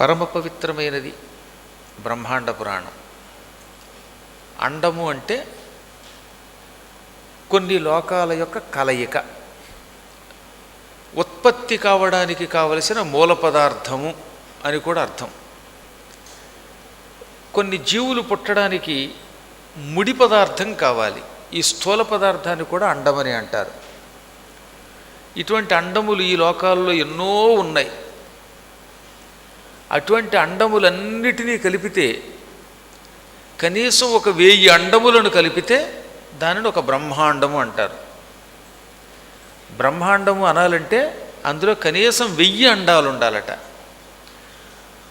పరమ పవిత్రమైనది బ్రహ్మాండ పురాణం. అండము అంటే కొన్ని లోకాల యొక్క కలయిక. ఉత్పత్తి కావడానికి కావలసిన మూల పదార్థము అని కూడా అర్థం. కొన్ని జీవులు పుట్టడానికి ముడి పదార్థం కావాలి. ఈ స్థూల పదార్థాన్ని కూడా అండమని అంటారు. ఇటువంటి అండములు ఈ లోకాల్లో ఎన్నో ఉన్నాయి. అటువంటి అండములన్నిటినీ కలిపితే కనీసం ఒక వెయ్యి అండములను కలిపితే దానిని ఒక బ్రహ్మాండము అంటారు. బ్రహ్మాండము అనాలంటే అందులో కనీసం వెయ్యి అండాలు ఉండాలట.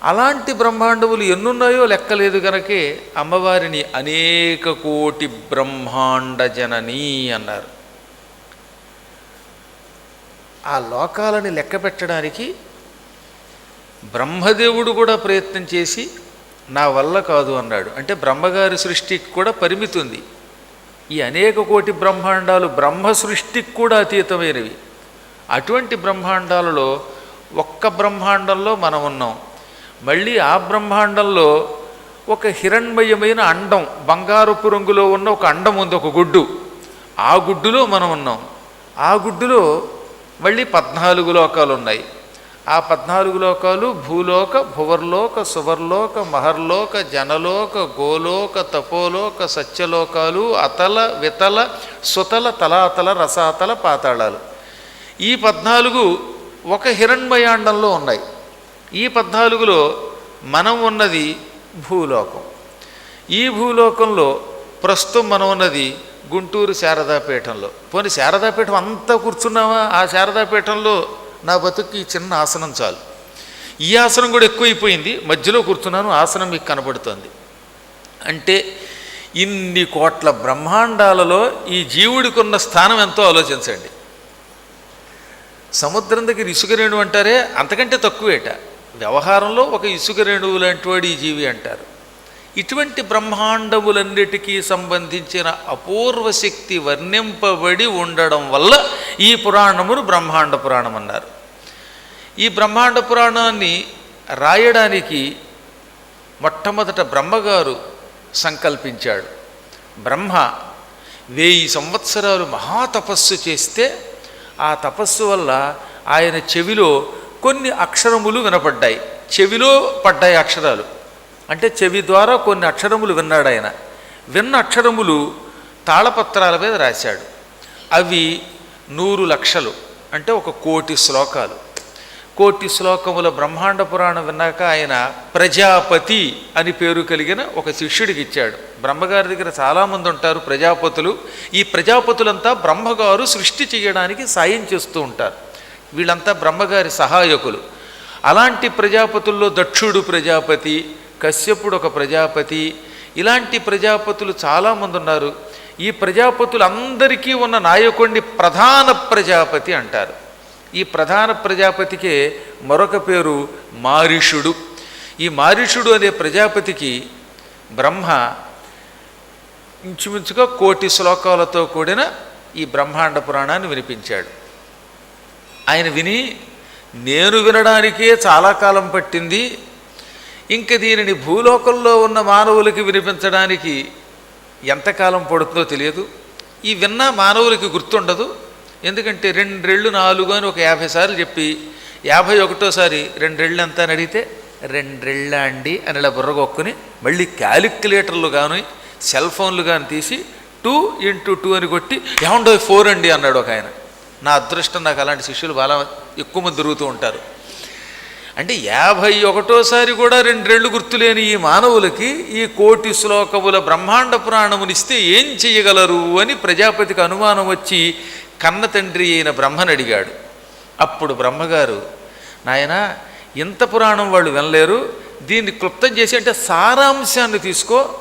అలాంటి బ్రహ్మాండములు ఎన్నున్నాయో లెక్కలేదు గనకే అమ్మవారిని అనేక కోటి బ్రహ్మాండ జనని అన్నారు. ఆ లోకాలని లెక్క పెట్టడానికి బ్రహ్మదేవుడు కూడా ప్రయత్నం చేసి నా వల్ల కాదు అన్నాడు. అంటే బ్రహ్మగారి సృష్టికి కూడా పరిమితి ఉంది. ఈ అనేక కోటి బ్రహ్మాండాలు బ్రహ్మ సృష్టికి కూడా అతీతమైనవి. అటువంటి బ్రహ్మాండాలలో ఒక్క బ్రహ్మాండంలో మనం ఉన్నాం. మళ్ళీ ఆ బ్రహ్మాండంలో ఒక హిరణ్మయమైన అండం బంగారపు రంగులో ఉన్న ఒక అండం ఉంది ఒక గుడ్డు. ఆ గుడ్డులో మనం ఉన్నాం. ఆ గుడ్డులో మళ్ళీ పద్నాలుగు లోకాలు ఉన్నాయి ఆ పద్నాలుగు లోకాలు భూలోక భువర్లోక సువర్లోక మహర్లోక జనలోక గోలోక తపోలోక సత్యలోకాలు అతల వితల సుతల తలాతల రసాతల పాతాళాలు. ఈ పద్నాలుగు ఒక హిరణ్మయాండంలో ఉన్నాయి. ఈ పద్నాలుగులో మనం ఉన్నది భూలోకం. ఈ భూలోకంలో ప్రస్తుతం మనం ఉన్నది గుంటూరు శారదాపీఠంలో. పోనీ శారదాపీఠం అంతా కూర్చున్నావా ఆ శారదాపీఠంలో నా బతుక్కి ఈ చిన్న ఆసనం చాలు. ఈ ఆసనం కూడా ఎక్కువైపోయింది. మధ్యలో కూర్చున్నాను ఆసనం మీకు కనబడుతోంది. అంటే ఇన్ని కోట్ల బ్రహ్మాండాలలో ఈ జీవుడికి ఉన్న స్థానం ఎంతో ఆలోచించండి. సముద్రం దగ్గర ఇసుక రేణువు అంటారే అంతకంటే తక్కువేట. వ్యవహారంలో ఒక ఇసుక రేణువు లాంటి వాడు ఈ జీవి అంటారు. ఇటువంటి బ్రహ్మాండములన్నిటికీ సంబంధించిన అపూర్వ శక్తి వర్ణింపబడి ఉండడం వల్ల ఈ పురాణమును బ్రహ్మాండ పురాణం అన్నారు. ఈ బ్రహ్మాండ పురాణాన్ని రాయడానికి మొట్టమొదట బ్రహ్మగారు సంకల్పించాడు. బ్రహ్మ వెయ్యి సంవత్సరాలు మహాతపస్సు చేస్తే ఆ తపస్సు వల్ల ఆయన చెవిలో కొన్ని అక్షరములు వినపడ్డాయి. చెవిలో పడ్డాయి అక్షరాలు. అంటే చెవి ద్వారా కొన్ని అక్షరములు విన్నాడు ఆయన. విన్న అక్షరములు తాళపత్రాల మీద రాశాడు. అవి నూరు లక్షలు అంటే ఒక కోటి శ్లోకాలు. కోటి శ్లోకముల బ్రహ్మాండ పురాణం విన్నాక ఆయన ప్రజాపతి అని పేరు కలిగిన ఒక శిష్యుడికి ఇచ్చాడు. బ్రహ్మగారి దగ్గర చాలామంది ఉంటారు ప్రజాపతులు. ఈ ప్రజాపతులంతా బ్రహ్మగారు సృష్టి చేయడానికి సాయం చేస్తూ ఉంటారు. వీళ్ళంతా బ్రహ్మగారి సహాయకులు. అలాంటి ప్రజాపతుల్లో దక్షుడు ప్రజాపతి కశ్యపుడు ఒక ప్రజాపతి. ఇలాంటి ప్రజాపతులు చాలామంది ఉన్నారు. ఈ ప్రజాపతులందరికీ ఉన్న నాయకుడిని ప్రధాన ప్రజాపతి అంటారు. ఈ ప్రధాన ప్రజాపతికే మరొక పేరు మారిషుడు. ఈ మారిషుడు అనే ప్రజాపతికి బ్రహ్మ ఇంచుమించుగా కోటి శ్లోకాలతో కూడిన ఈ బ్రహ్మాండ పురాణాన్ని వినిపించాడు. ఆయన విని నేను వినడానికే చాలా కాలం పట్టింది. ఇంక దీనిని భూలోకంలో ఉన్న మానవులకి వినిపించడానికి ఎంతకాలం పడుతుందో తెలియదు. ఈ విన్న మానవులకి గుర్తుండదు. ఎందుకంటే రెండ్రెళ్ళు నాలుగు అని ఒక యాభై సార్లు చెప్పి యాభై ఒకటోసారి రెండ్రెళ్ళు ఎంత అని అడిగితే రెండ్రెళ్ళ అండి అని ఇలా బుర్రగొక్కుని మళ్ళీ క్యాలిక్యులేటర్లు కానీ సెల్ ఫోన్లు కానీ తీసి టూ ఇంటూ టూ అని కొట్టి ఏమండో ఫోర్ అండి అన్నాడు ఒక ఆయన. నా అదృష్టం నాకు అలాంటి శిష్యులు బాగా ఎక్కువ మంది తిరుగుతూ ఉంటారు. అంటే యాభై ఒకటోసారి కూడా రెండ్రెళ్ళు గుర్తులేని ఈ మానవులకి ఈ కోటి శ్లోకముల బ్రహ్మాండ పురాణమునిస్తే ఏం చేయగలరు అని ప్రజాపతికి అనుమానం వచ్చి కన్న తండ్రి అయిన బ్రహ్మను అడిగాడు. అప్పుడు బ్రహ్మగారు నాయన ఇంత పురాణం వాళ్ళు వినలేరు. దీన్ని క్లుప్తం చేసి అంటే సారాంశాన్ని తీసుకో.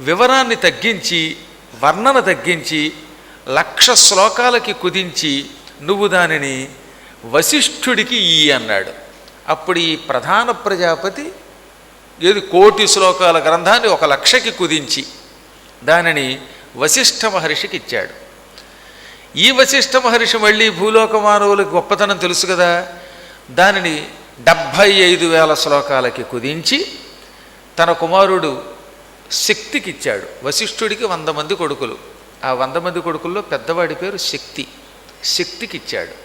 వివరాన్ని తగ్గించి వర్ణన తగ్గించి లక్ష శ్లోకాలకి కుదించి నువ్వు దానిని వశిష్ఠుడికి ఈ అన్నాడు. అప్పుడు ఈ ప్రధాన ప్రజాపతి ఏది కోటి శ్లోకాల గ్రంథాన్ని ఒక లక్షకి కుదించి దానిని వశిష్ఠ మహర్షికి ఇచ్చాడు. ఈ వశిష్ఠ మహర్షి మళ్ళీ భూలోక మానవులకు గొప్పతనం తెలుసు కదా? దానిని డెబ్భై ఐదు వేల శ్లోకాలకి కుదించి తన కుమారుడు శక్తికిచ్చాడు వశిష్ఠుడికి వంద మంది కొడుకులు. ఆ వంద మంది కొడుకుల్లో పెద్దవాడి పేరు శక్తి. శక్తికిచ్చాడు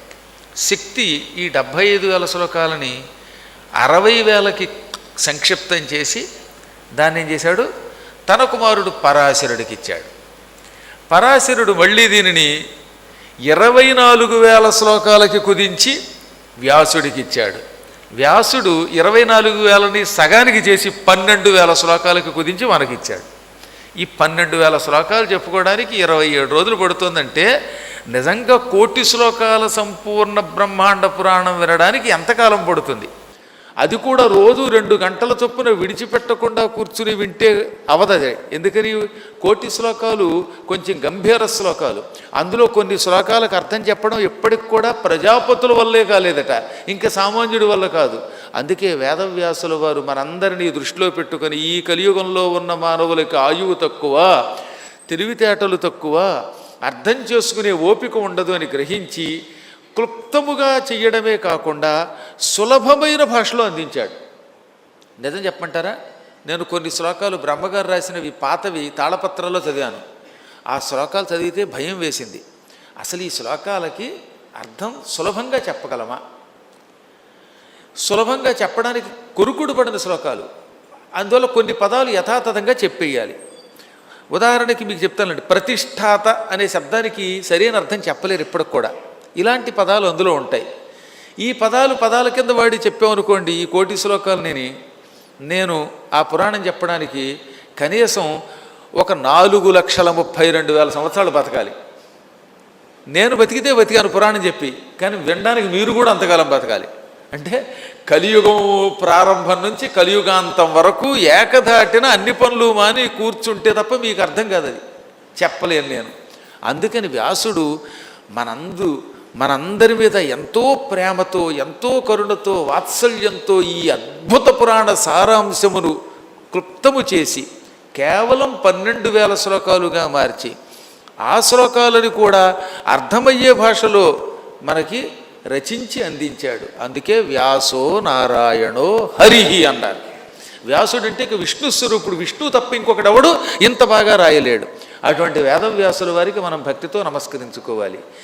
శక్తి ఈ డెబ్భై ఐదు వేల శ్లోకాలని అరవై వేలకి సంక్షిప్తం చేసి దాన్ని ఏం చేశాడు? తన కుమారుడు పరాశరుడికి ఇచ్చాడు. పరాశరుడు మళ్ళీ దీనిని ఇరవై నాలుగు వేల శ్లోకాలకి కుదించి వ్యాసుడికి ఇచ్చాడు. వ్యాసుడు ఇరవై నాలుగు వేలని సగానికి చేసి పన్నెండు వేల శ్లోకాలకి కుదించి మనకిచ్చాడు ఈ పన్నెండు వేల శ్లోకాలు చెప్పుకోవడానికి ఇరవై ఏడు రోజులు పడుతుందంటే నిజంగా కోటి శ్లోకాల సంపూర్ణ బ్రహ్మాండ పురాణం వినడానికి ఎంతకాలం పడుతుంది? అది కూడా రోజు రెండు గంటల చొప్పున విడిచిపెట్టకుండా కూర్చుని వింటే అవదదే ఎందుకని? కోటి శ్లోకాలు కొంచెం గంభీర శ్లోకాలు. అందులో కొన్ని శ్లోకాలకు అర్థం చెప్పడం ఎప్పటికి కూడా ప్రజాపతుల వల్లే కాలేదట. ఇంకా సామాన్యుడి వల్ల కాదు. అందుకే వేదవ్యాసుల వారు మనందరినీ దృష్టిలో పెట్టుకొని ఈ కలియుగంలో ఉన్న మానవులకి ఆయువు తక్కువ తెలివితేటలు తక్కువ అర్థం చేసుకునే ఓపిక ఉండదు అని గ్రహించి క్లుప్తముగా చెయ్యడమే కాకుండా సులభమైన భాషలో అందించాడు. నిజం చెప్పమంటారా? నేను కొన్ని శ్లోకాలు బ్రహ్మగారు రాసినవి పాతవి తాళపత్రంలో చదివాను. ఆ శ్లోకాలు చదివితే భయం వేసింది. అసలు ఈ శ్లోకాలకి అర్థం సులభంగా చెప్పగలమా? సులభంగా చెప్పడానికి కొరుకుడు పడిన శ్లోకాలు. అందువల్ల కొన్ని పదాలు యథాతథంగా చెప్పేయాలి. ఉదాహరణకి మీకు చెప్తానండి ప్రతిష్టాత అనే శబ్దానికి సరైన అర్థం చెప్పలేరు ఇప్పటికి కూడా. ఇలాంటి పదాలు అందులో ఉంటాయి. ఈ పదాలు పదాల కింద వాడి చెప్పామనుకోండి ఈ కోటి శ్లోకాలని నేను నేను ఆ పురాణం చెప్పడానికి కనీసం ఒక నాలుగు లక్షల ముప్పై రెండు వేల సంవత్సరాలు బతకాలి. నేను బతికితే బతికాను పురాణం చెప్పి కానీ వినడానికి మీరు కూడా అంతకాలం బతకాలి. అంటే కలియుగం ప్రారంభం నుంచి కలియుగాంతం వరకు ఏకధాటిన అన్ని పనులు మాని కూర్చుంటే తప్ప మీకు అర్థం కాదు అది. చెప్పలేను నేను. అందుకని వ్యాసుడు మనందు మనందరి మీద ఎంతో ప్రేమతో ఎంతో కరుణతో వాత్సల్యంతో ఈ అద్భుత పురాణ సారాంశమును క్లుప్తము చేసి కేవలం పన్నెండు వేల శ్లోకాలుగా మార్చి ఆ శ్లోకాలని కూడా అర్థమయ్యే భాషలో మనకి రచించి అందించాడు. అందుకే వ్యాసో నారాయణో హరిహి అన్నారు. వ్యాసుడు అంటే ఇక విష్ణు స్వరూపుడు. విష్ణువు తప్ప ఇంకొకడెవడు ఇంత బాగా రాయలేడు. అటువంటి వేదవ్యాసుల వారికి మనం భక్తితో నమస్కరించుకోవాలి.